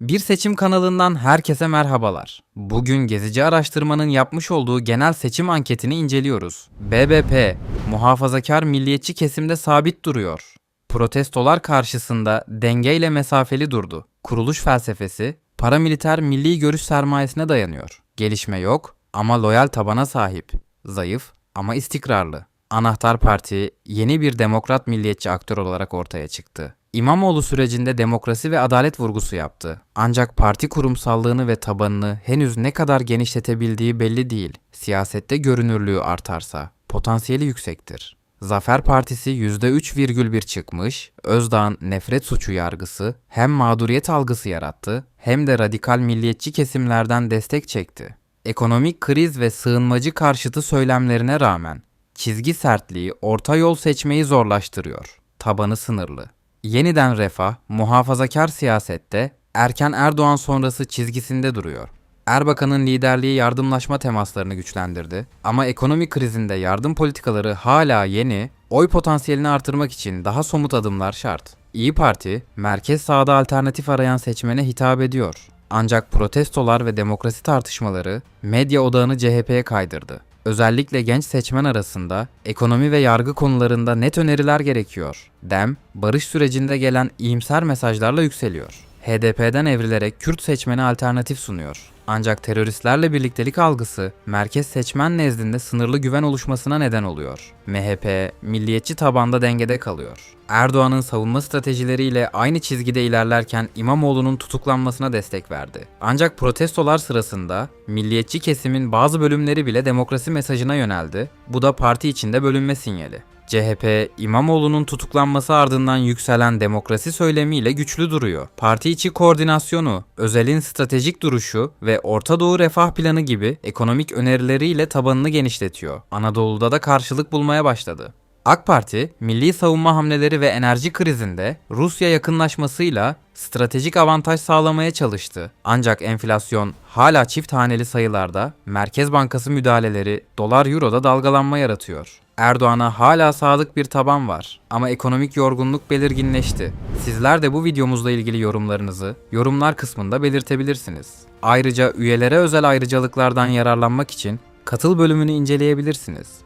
Bir seçim kanalından herkese merhabalar. Bugün Gezici Araştırma'nın yapmış olduğu genel seçim anketini inceliyoruz. BBP, muhafazakar milliyetçi kesimde sabit duruyor. Protestolar karşısında dengeyle mesafeli durdu. Kuruluş felsefesi, paramiliter milli görüş sermayesine dayanıyor. Gelişme yok ama loyal tabana sahip. Zayıf ama istikrarlı. Anahtar Parti yeni bir demokrat milliyetçi aktör olarak ortaya çıktı. İmamoğlu sürecinde demokrasi ve adalet vurgusu yaptı. Ancak parti kurumsallığını ve tabanını henüz ne kadar genişletebildiği belli değil. Siyasette görünürlüğü artarsa potansiyeli yüksektir. Zafer Partisi %3,1 çıkmış, Özdağ'ın nefret suçu yargısı hem mağduriyet algısı yarattı hem de radikal milliyetçi kesimlerden destek çekti. Ekonomik kriz ve sığınmacı karşıtı söylemlerine rağmen çizgi sertliği orta yol seçmeyi zorlaştırıyor. Tabanı sınırlı. Yeniden refah, muhafazakar siyasette erken Erdoğan sonrası çizgisinde duruyor. Erbakan'ın liderliği yardımlaşma temaslarını güçlendirdi ama ekonomik krizinde yardım politikaları hala yeni, oy potansiyelini artırmak için daha somut adımlar şart. İyi Parti, merkez sağda alternatif arayan seçmene hitap ediyor. Ancak protestolar ve demokrasi tartışmaları medya odağını CHP'ye kaydırdı. Özellikle genç seçmen arasında ekonomi ve yargı konularında net öneriler gerekiyor. Dem, barış sürecinde gelen iyimser mesajlarla yükseliyor. HDP'den evrilerek Kürt seçmene alternatif sunuyor. Ancak teröristlerle birliktelik algısı merkez seçmen nezdinde sınırlı güven oluşmasına neden oluyor. MHP, milliyetçi tabanda dengede kalıyor. Erdoğan'ın savunma stratejileriyle aynı çizgide ilerlerken İmamoğlu'nun tutuklanmasına destek verdi. Ancak protestolar sırasında milliyetçi kesimin bazı bölümleri bile demokrasi mesajına yöneldi. Bu da parti içinde bölünme sinyali. CHP, İmamoğlu'nun tutuklanması ardından yükselen demokrasi söylemiyle güçlü duruyor. Parti içi koordinasyonu, özelin stratejik duruşu ve Orta Doğu Refah Planı gibi ekonomik önerileriyle tabanını genişletiyor. Anadolu'da da karşılık bulmaya başladı. AK Parti, milli savunma hamleleri ve enerji krizinde Rusya yakınlaşmasıyla stratejik avantaj sağlamaya çalıştı. Ancak enflasyon hala çift haneli sayılarda, Merkez Bankası müdahaleleri dolar euroda dalgalanma yaratıyor. Erdoğan'a hala sadık bir taban var ama ekonomik yorgunluk belirginleşti. Sizler de bu videomuzla ilgili yorumlarınızı yorumlar kısmında belirtebilirsiniz. Ayrıca üyelere özel ayrıcalıklardan yararlanmak için katıl bölümünü inceleyebilirsiniz.